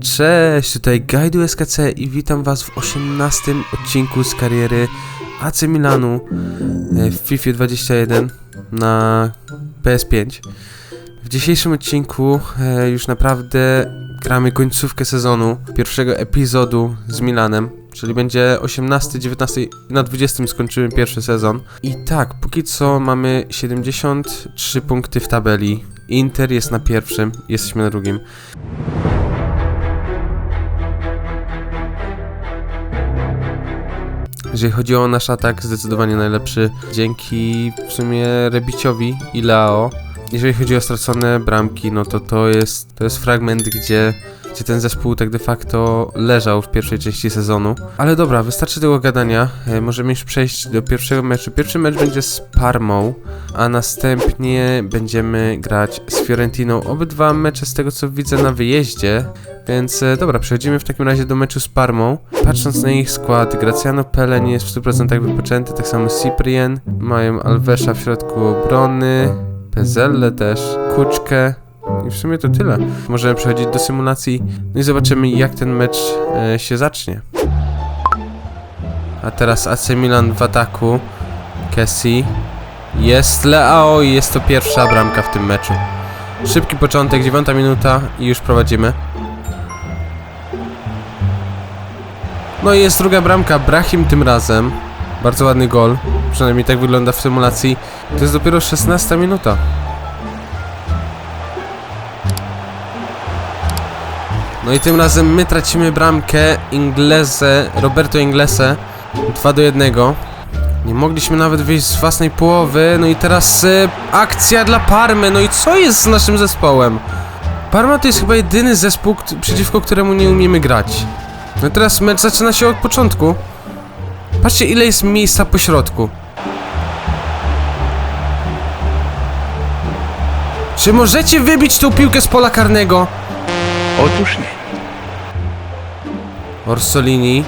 Cześć, tutaj Gajdu SKC i witam was w 18 odcinku z kariery AC Milanu e, w FIFA 21 na PS5. W dzisiejszym odcinku e, już naprawdę gramy końcówkę sezonu, pierwszego epizodu z Milanem, czyli będzie 18, 19 i na 20 skończymy pierwszy sezon. I tak, póki co mamy 73 punkty w tabeli. Inter jest na pierwszym, jesteśmy na drugim. Jeżeli chodzi o nasz atak, zdecydowanie najlepszy dzięki w sumie Rebiciowi i Leo. Jeżeli chodzi o stracone bramki, no to to jest, to jest fragment, gdzie, gdzie ten zespół tak de facto leżał w pierwszej części sezonu. Ale dobra, wystarczy tego gadania. E, możemy już przejść do pierwszego meczu. Pierwszy mecz będzie z Parmą, a następnie będziemy grać z Fiorentiną. Obydwa mecze z tego co widzę na wyjeździe. Więc e, dobra, przechodzimy w takim razie do meczu z Parmą. Patrząc na ich skład, Graciano Pele nie jest w 100% wypoczęty, tak samo Cyprien. Mają Alvesza w środku obrony, Pezelle też, Kuczkę. I w sumie to tyle. Możemy przechodzić do symulacji, no i zobaczymy jak ten mecz e, się zacznie. A teraz AC Milan w ataku. Kessi. Jest Leao i jest to pierwsza bramka w tym meczu. Szybki początek, dziewiąta minuta i już prowadzimy. No i jest druga bramka, Brahim tym razem. Bardzo ładny gol, przynajmniej tak wygląda w symulacji. To jest dopiero 16 minuta. No i tym razem my tracimy bramkę Inglese, Roberto Inglese 2 do 1. Nie mogliśmy nawet wyjść z własnej połowy. No i teraz y, akcja dla Parmy. No i co jest z naszym zespołem? Parma to jest chyba jedyny zespół, przeciwko któremu nie umiemy grać. No i teraz mecz zaczyna się od początku. Patrzcie ile jest miejsca po środku. Czy możecie wybić tą piłkę z pola karnego? Otóż nie. Orsolini.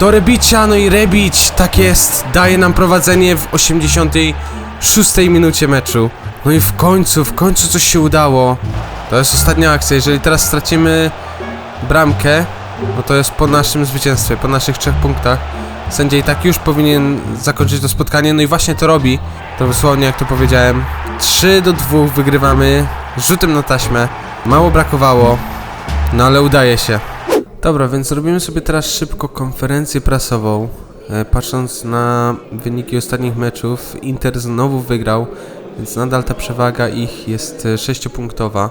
Do Rebicia, no i Rebic, tak jest, daje nam prowadzenie w 86 minucie meczu. No i w końcu, w końcu coś się udało. To jest ostatnia akcja, jeżeli teraz stracimy bramkę, no to jest po naszym zwycięstwie, po naszych trzech punktach. Sędzia i tak już powinien zakończyć to spotkanie, no i właśnie to robi. To dosłownie jak to powiedziałem. 3 do 2 wygrywamy rzutem na taśmę. Mało brakowało, no ale udaje się. Dobra, więc zrobimy sobie teraz szybko konferencję prasową. E, patrząc na wyniki ostatnich meczów, Inter znowu wygrał, więc nadal ta przewaga ich jest e, sześciopunktowa.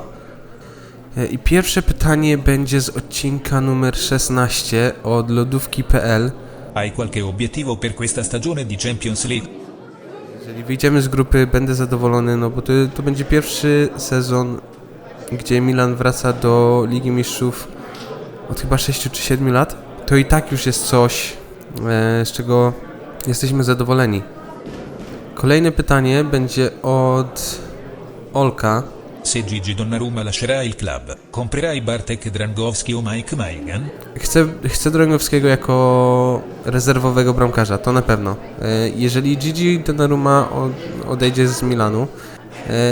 E, I pierwsze pytanie będzie z odcinka numer 16 od lodówki.pl. Hai qualche obiettivo per questa stagione di Champions League? Jeżeli wyjdziemy z grupy, będę zadowolony, no bo to, to będzie pierwszy sezon, gdzie Milan wraca do Ligi Mistrzów od chyba 6 czy 7 lat. To i tak już jest coś, e, z czego jesteśmy zadowoleni. Kolejne pytanie będzie od Olka. Se Gigi Donnarumma lascerà il club, comprerai Bartek Drangowski o Mike Maigan? Chcę, chcę Drągowskiego jako rezerwowego bramkarza, to na pewno. E, Jeżeli Gigi Donnarumma od- odejdzie z Milanu,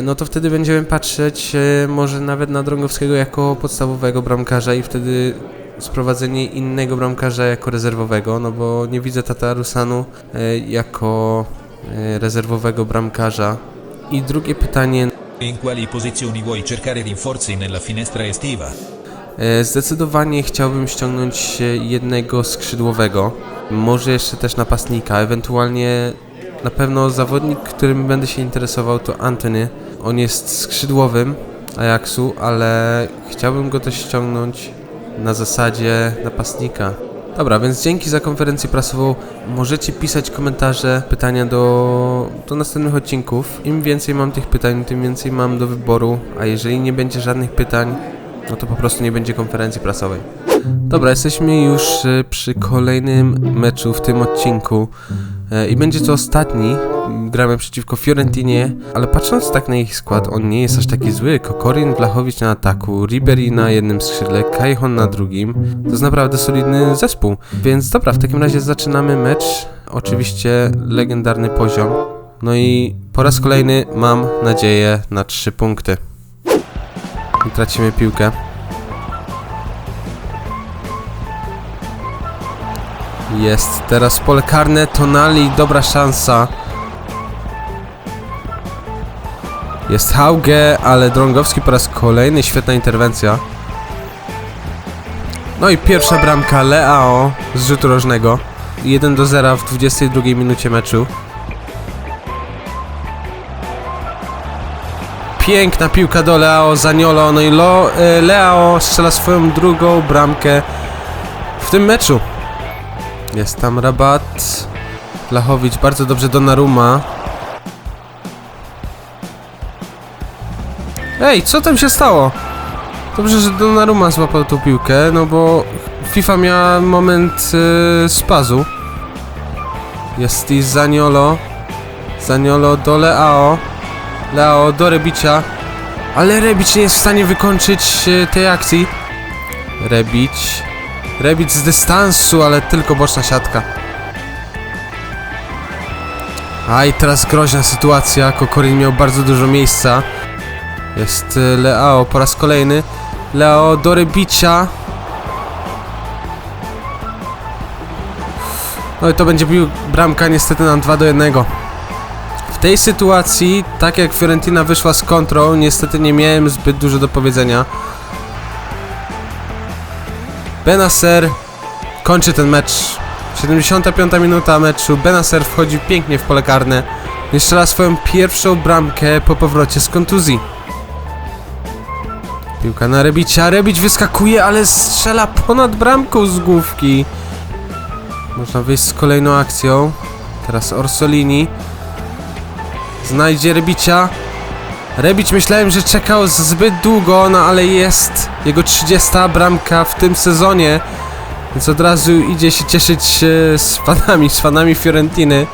no to wtedy będziemy patrzeć e, może nawet na Drągowskiego jako podstawowego bramkarza i wtedy sprowadzenie innego bramkarza jako rezerwowego, no bo nie widzę Tatarusanu e, jako e, rezerwowego bramkarza. I drugie pytanie, In quali posizioni vuoi cercare rinforzi nella finestra estiva? E, Zdecydowanie chciałbym ściągnąć e, jednego skrzydłowego, może jeszcze też napastnika, ewentualnie na pewno zawodnik, którym będę się interesował to Antony. On jest skrzydłowym Ajaxu, ale chciałbym go też ściągnąć na zasadzie napastnika. Dobra, więc dzięki za konferencję prasową. Możecie pisać komentarze, pytania do, do następnych odcinków. Im więcej mam tych pytań, tym więcej mam do wyboru, a jeżeli nie będzie żadnych pytań, no to po prostu nie będzie konferencji prasowej. Dobra, jesteśmy już e, przy kolejnym meczu w tym odcinku i będzie to ostatni. Gramy przeciwko Fiorentinie, ale patrząc tak na ich skład, on nie jest aż taki zły. Kokorin, Blachowicz na ataku, Ribery na jednym skrzydle, Kajhon na drugim. To jest naprawdę solidny zespół. Więc dobra, w takim razie zaczynamy mecz. Oczywiście legendarny poziom. No i po raz kolejny mam nadzieję na trzy punkty. I tracimy piłkę. Jest teraz pole karne, Tonali, dobra szansa. Jest Hauge, ale Drągowski po raz kolejny, świetna interwencja. No i pierwsza bramka Leao z rzutu rożnego. 1 do 0 w 22 minucie meczu. Piękna piłka do Leao, Zaniolo, no i Lo, e, Leao strzela swoją drugą bramkę w tym meczu. Jest tam rabat. Lachowicz bardzo dobrze do Naruma. Ej, co tam się stało? Dobrze, że Donnarumma złapał tą piłkę, no bo FIFA miała moment yy, spazu. Jest i Zaniolo. Zaniolo do Leao. Leao do Rebicia. Ale Rebic nie jest w stanie wykończyć yy, tej akcji. Rebic. Rebic z dystansu, ale tylko boczna siatka. A i teraz groźna sytuacja. Kokorin miał bardzo dużo miejsca. Jest y, Leao po raz kolejny. Leo do Rebicia. No i to będzie bił bramka niestety na 2 do 1. W tej sytuacji, tak jak Fiorentina wyszła z kontrą, niestety nie miałem zbyt dużo do powiedzenia. Benacer kończy ten mecz. 75 minuta meczu. Benacer wchodzi pięknie w pole karne. I strzela swoją pierwszą bramkę po powrocie z kontuzji. Piłka na Rebicia. Rebić wyskakuje, ale strzela ponad bramką z główki. Można wyjść z kolejną akcją. Teraz Orsolini. Znajdzie Rebicia. Rebić myślałem, że czekał zbyt długo, no ale jest jego 30 bramka w tym sezonie. Więc od razu idzie się cieszyć e, z fanami, z fanami Fiorentiny.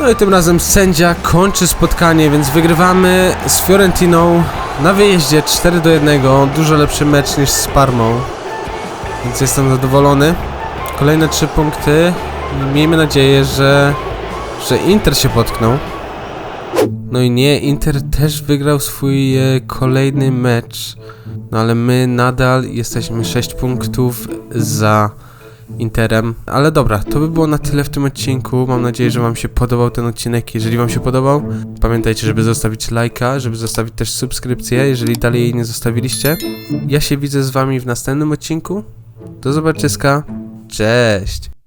No i tym razem sędzia kończy spotkanie, więc wygrywamy z Fiorentiną na wyjeździe 4 do 1. Dużo lepszy mecz niż z Parmą. Więc jestem zadowolony. Kolejne 3 punkty. Miejmy nadzieję, że, że Inter się potknął. No i nie, Inter też wygrał swój e, kolejny mecz. No ale my nadal jesteśmy 6 punktów za Interem. Ale dobra, to by było na tyle w tym odcinku. Mam nadzieję, że Wam się podobał ten odcinek. Jeżeli Wam się podobał, pamiętajcie, żeby zostawić lajka, żeby zostawić też subskrypcję, jeżeli dalej jej nie zostawiliście. Ja się widzę z Wami w następnym odcinku. Do zobaczyska. Cześć!